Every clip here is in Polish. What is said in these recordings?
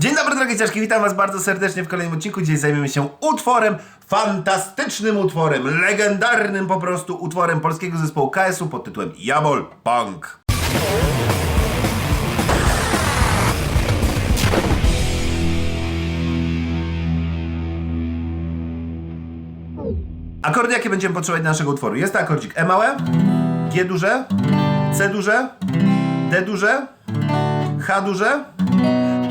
Dzień dobry drogie ciaszki, witam was bardzo serdecznie w kolejnym odcinku. Dzisiaj zajmiemy się utworem, fantastycznym utworem, legendarnym po prostu utworem polskiego zespołu KS-u pod tytułem Jabol Punk. Akordy jakie będziemy potrzebować do naszego utworu? Jest to akordzik E małe, G duże, C duże, D duże, H duże,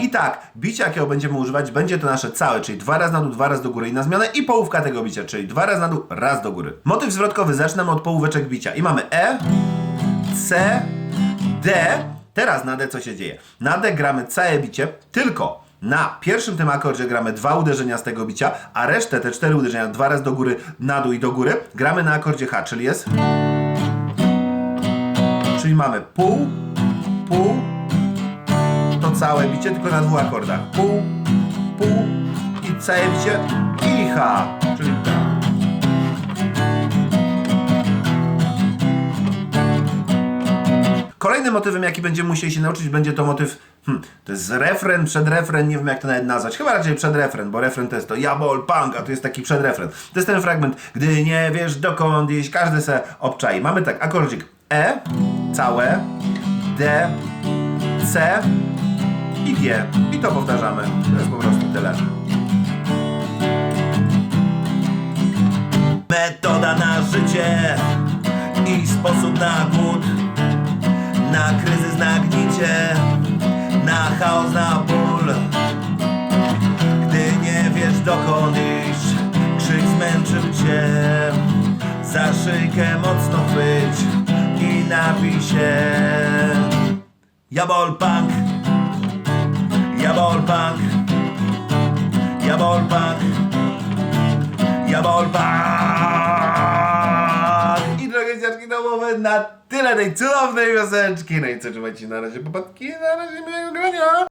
i tak, bicie jakiego będziemy używać, będzie to nasze całe, czyli dwa razy na dół, dwa razy do góry i na zmianę i połówka tego bicia, czyli dwa razy na dół, raz do góry. Motyw zwrotkowy zaczynamy od połóweczek bicia i mamy E, C, D. Teraz na D co się dzieje? Na D gramy całe bicie, tylko na pierwszym tym akordzie gramy dwa uderzenia z tego bicia, a resztę, te cztery uderzenia, dwa razy do góry, na dół i do góry, gramy na akordzie H, czyli jest... Czyli mamy pół, pół, to całe bicie, tylko na dwóch akordach. Pół, pół i całe bicie i H, czyli tak. Kolejnym motywem, jaki będziemy musieli się nauczyć, będzie to motyw, hmm, to jest refren, przedrefren, nie wiem jak to nawet nazwać, chyba raczej przedrefren, bo refren to jest to jabol, punk, a tu jest taki przedrefren. To jest ten fragment, gdy nie wiesz dokąd iść, każdy se obczai. Mamy tak, akordzik E, całe, D, C i G. I to powtarzamy. To jest po prostu tyle. Metoda na życie i sposób na głód, na kryzys, na gnicie, na chaos, na ból. Gdy nie wiesz dokąd iść, krzyk zmęczył cię. Za szyjkę mocno chwyć i napij się. Punk, jabol punk, jabol punk, jabol punk. I drogie dziadki domowe, na tyle tej cudownej piosenczki. No i co, trzymajcie na razie, popadki, na razie miłego grania.